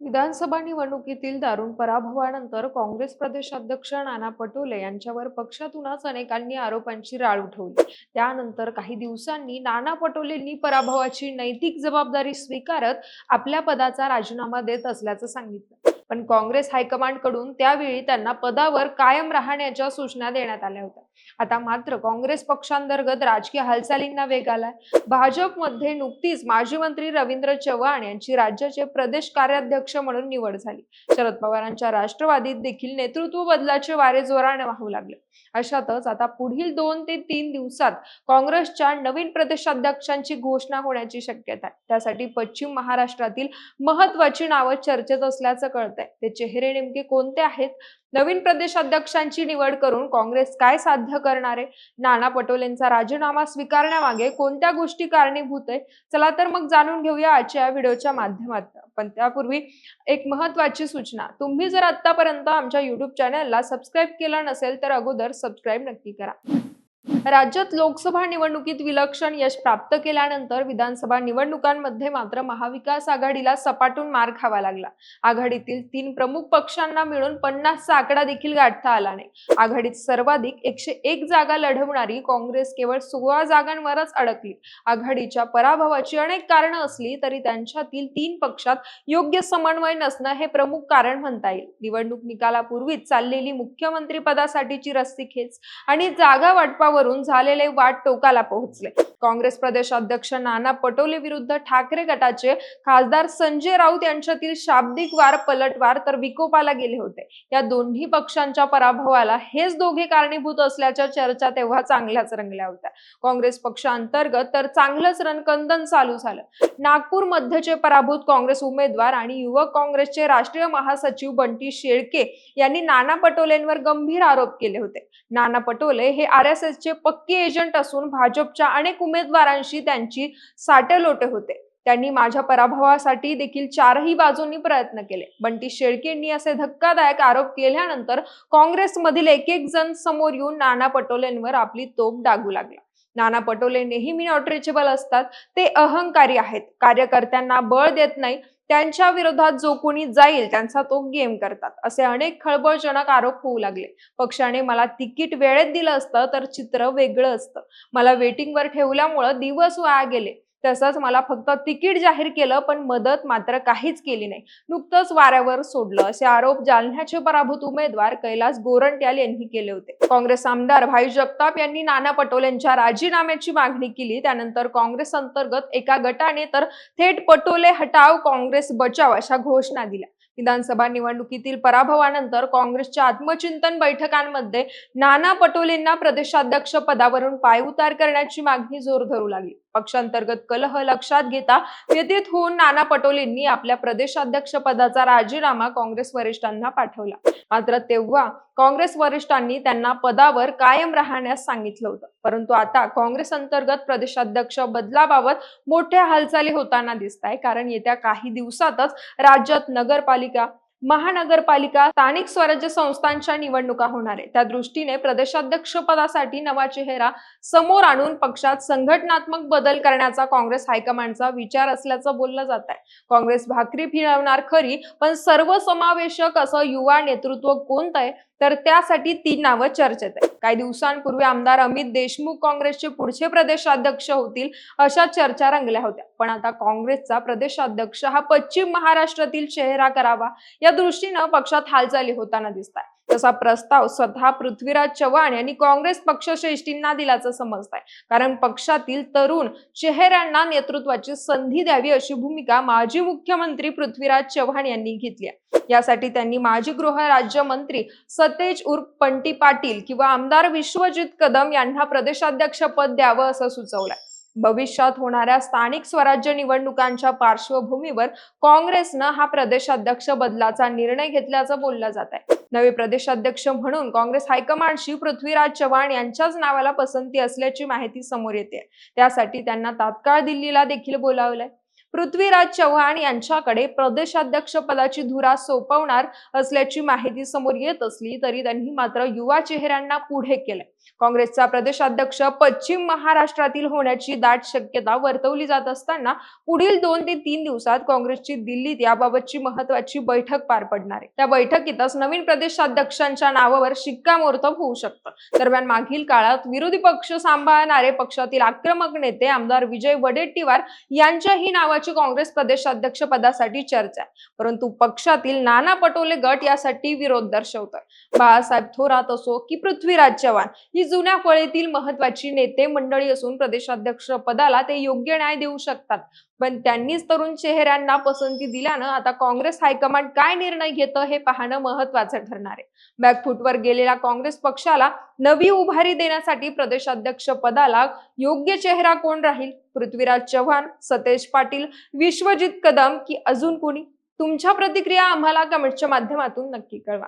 विधानसभा निवडणुकीतील दारुण पराभवानंतर काँग्रेस प्रदेशाध्यक्ष नाना पटोले यांच्यावर पक्षातूनच अनेकांनी आरोपांची राळ उठवली. त्यानंतर काही दिवसांनी नाना पटोलेंनी पराभवाची नैतिक जबाबदारी स्वीकारत आपल्या पदाचा राजीनामा देत असल्याचं सांगितलं. पण काँग्रेस हायकमांडकडून त्यावेळी त्यांना पदावर कायम राहण्याच्या सूचना देण्यात आल्या होत्या. आता मात्र काँग्रेस पक्षांतर्गत राजकीय हालचालींना वेग आलाय. भाजपमध्ये नुकतीच माजी मंत्री रवींद्र चव्हाण यांची राज्याचे प्रदेश कार्याध्यक्ष म्हणून निवड झाली. शरद पवारांच्या राष्ट्रवादीत देखील नेतृत्व बदलाचे वारे जोराने वाहू लागले. अशातच आता पुढील दोन ते तीन दिवसात काँग्रेसच्या नवीन प्रदेशाध्यक्षांची घोषणा होण्याची शक्यता आहे. त्यासाठी पश्चिम महाराष्ट्रातील महत्वाची नावं चर्चेत असल्याचं कळतंय. ते चेहरे नेमके कोणते आहेत? नवीन प्रदेशाध्यक्षांची निवड करून काँग्रेस काय साध्य करणार आहे? नाना पटोलेंचा राजीनामा स्वीकारण्यामागे कोणत्या गोष्टी कारणीभूत आहे चला तर मग जाणून घेऊया आजच्या व्हिडिओच्या माध्यमात. पण त्यापूर्वी एक महत्वाची सूचना. तुम्ही जर आतापर्यंत आमच्या युट्यूब चॅनलला सबस्क्राईब केलं नसेल तर अगोदर सबस्क्राईब नक्की करा. राज्यात लोकसभा निवडणुकीत विलक्षण यश प्राप्त केल्यानंतर विधानसभा निवडणुकांमध्ये मात्र महाविकास आघाडीला सपाटून मार खावा लागला. आघाडीतील तीन प्रमुख पक्षांना मिळून पन्नासचा आकडा देखील गाठता आला नाही. आघाडीत सर्वाधिक एकशे एक जागा लढवणारी काँग्रेस केवळ सोळा जागांवरच अडकली. आघाडीच्या पराभवाची अनेक कारणं असली तरी त्यांच्यातील तीन पक्षात योग्य समन्वय नसणं हे प्रमुख कारण म्हणता येईल. निवडणूक निकालापूर्वीच चाललेली मुख्यमंत्री पदासाठीची रस्सीखेच आणि जागा वाटपावरून झालेले वाट टोकाला पोहोचले. काँग्रेस प्रदेश अध्यक्ष नाना पटोले विरुद्ध ठाकरे गटाचे खासदार संजय राऊत यांच्यातील शाब्दिक वार पलटवार तर विकोपाला गेले होते. या दोन्ही पक्षांच्या पराभवाला हेच दोघे कारणीभूत असल्याच्या चर्चा तेव्हा चांगल्याच रंगल्या होत्या. काँग्रेस पक्षांतर्गत तर चांगलंच रणकंदन चालू झालं. नागपूर मध्यचे पराभूत काँग्रेस उमेदवार आणि युवक काँग्रेसचे राष्ट्रीय महासचिव बंटी शेळके यांनी नाना पटोलेंवर गंभीर आरोप केले होते. नाना पटोले हे आर एस एसचे पक्के एजंट असून भाजपच्या अनेक उमेदवारांशी त्यांची साटेलोटे होते. त्यांनी माझ्या पराभवासाठी देखील चारही बाजूंनी प्रयत्न केले. बंटी शेळकेंनी असे धक्कादायक आरोप केल्यानंतर काँग्रेसमधील एक एक जण समोर येऊन नाना पटोलेंवर आपली तोफ डागू लागला. नाना पटोले नेहमी नॉट रिचेबल असतात. ते अहंकारी आहेत. कार्यकर्त्यांना बळ देत नाही. त्यांच्या विरोधात जो कोणी जाईल त्यांचा तो गेम करतात. असे अनेक खळबळजनक आरोप होऊ लागले. पक्षाने मला तिकीट वेळेत दिलं असतं तर चित्र वेगळं असतं. मला वेटिंगवर ठेवल्यामुळं दिवस वाया गेले. तसंच मला फक्त तिकीट जाहीर केलं पण मदत मात्र काहीच केली नाही. नुकतंच वाऱ्यावर सोडलं. असे आरोप जालन्याचे पराभूत उमेदवार कैलास गोरंट्याल यांनी केले होते. काँग्रेस आमदार भाई जगताप यांनी नाना पटोलेंच्या राजीनाम्याची मागणी केली. त्यानंतर काँग्रेस अंतर्गत एका गटाने तर थेट पटोले हटाव काँग्रेस बचाव अशा घोषणा दिल्या. विधानसभा निवडणुकीतील पराभवानंतर काँग्रेसच्या आत्मचिंतन बैठकांमध्ये नाना पटोलेंना प्रदेशाध्यक्ष पदावरून पायउतार करण्याची मागणी जोर धरू लागली. पक्षांतर्गत कलह लक्षात घेता व्यतीत होऊन नाना पटोलेंनी आपल्या प्रदेशाध्यक्ष पदाचा राजीनामा काँग्रेस वरिष्ठांना पाठवला. मात्र तेव्हा काँग्रेस वरिष्ठांनी त्यांना पदावर कायम राहण्यास सांगितलं होतं. परंतु आता काँग्रेस अंतर्गत प्रदेशाध्यक्ष बदलाबाबत मोठ्या हालचाली होताना दिसत आहे कारण येत्या काही दिवसातच राज्यात नगरपालिका महानगरपालिका स्थानिक स्वराज्य संस्थांच्या निवडणुका होणार आहे त्या दृष्टीने प्रदेशाध्यक्ष पदासाठी नवा चेहरा समोर आणून पक्षात संघटनात्मक बदल करण्याचा काँग्रेस हायकमांडचा विचार असल्याचं बोललं जात आहे काँग्रेस भाकरी फिरवणार खरी पण सर्वसमावेशक असं युवा नेतृत्व कोणतं आहे तर त्यासाठी तीन नावं चर्चेत आहे काही दिवसांपूर्वी आमदार अमित देशमुख काँग्रेसचे पुढचे प्रदेशाध्यक्ष होतील अशा चर्चा रंगल्या होत्या. पण आता काँग्रेसचा प्रदेशाध्यक्ष हा पश्चिम महाराष्ट्रातील चेहरा करावा या दृष्टीनं पक्षात हालचाली होताना दिसत आहे तसा प्रस्ताव स्वतः पृथ्वीराज चव्हाण यांनी काँग्रेस पक्षश्रेष्ठींना दिल्याचं समजत आहे कारण पक्षातील तरुण चेहऱ्यांना नेतृत्वाची संधी द्यावी अशी भूमिका माजी मुख्यमंत्री पृथ्वीराज चव्हाण यांनी घेतली आहे. यासाठी त्यांनी माजी गृह राज्यमंत्री सतेज उर्फ पंटी पाटील किंवा आमदार विश्वजित कदम यांना प्रदेशाध्यक्ष पद द्यावं असं सुचवलंय. भविष्यात होणाऱ्या स्थानिक स्वराज्य निवडणुकांच्या पार्श्वभूमीवर काँग्रेसनं हा प्रदेशाध्यक्ष बदलाचा निर्णय घेतल्याचं बोललं जात आहे नवे प्रदेशाध्यक्ष म्हणून काँग्रेस हायकमांडशी पृथ्वीराज चव्हाण यांच्याच नावाला पसंती असल्याची माहिती समोर येते. त्यासाठी त्यांना तात्काळ दिल्लीला देखील बोलावलंय. पृथ्वीराज चव्हाण यांच्याकडे प्रदेशाध्यक्ष पदाची धुरा सोपवणार असल्याची माहिती समोर येत असली तरी त्यांनी मात्र युवा चेहऱ्यांना पुढे केलंय. काँग्रेसचा प्रदेशाध्यक्ष पश्चिम महाराष्ट्रातील होण्याची दाट शक्यता वर्तवली जात असताना पुढील दोन ते तीन दिवसात काँग्रेसची दिल्लीत याबाबतची महत्वाची बैठक पार पडणार आहे. त्या बैठकीतच नवीन प्रदेशाध्यक्षांच्या नावावर शिक्कामोर्तब होऊ शकतं. दरम्यान मागील काळात विरोधी पक्ष सांभाळणारे पक्षातील आक्रमक नेते आमदार विजय वडेट्टीवार यांच्याही नावाची काँग्रेस प्रदेशाध्यक्ष पदासाठी चर्चा आहे. परंतु पक्षातील नाना पटोले गट यासाठी विरोध दर्शवतोय. बाळासाहेब थोरात असो की पृथ्वीराज चव्हाण ही जुन्या फळीतील महत्वाची नेते मंडळी असून प्रदेशाध्यक्ष पदाला ते योग्य न्याय देऊ शकतात. पण त्यांनीच तरुण चेहऱ्यांना पसंती दिल्यानं आता काँग्रेस हायकमांड काय निर्णय घेतं हे पाहणं महत्वाचं ठरणार आहे. बॅकफूटवर गेलेल्या काँग्रेस पक्षाला नवी उभारी देण्यासाठी प्रदेशाध्यक्ष पदाला योग्य चेहरा कोण राहील? पृथ्वीराज चव्हाण सतेज पाटील विश्वजित कदम की अजून कोणी? तुमच्या प्रतिक्रिया आम्हाला कमेंटच्या माध्यमातून नक्की कळवा.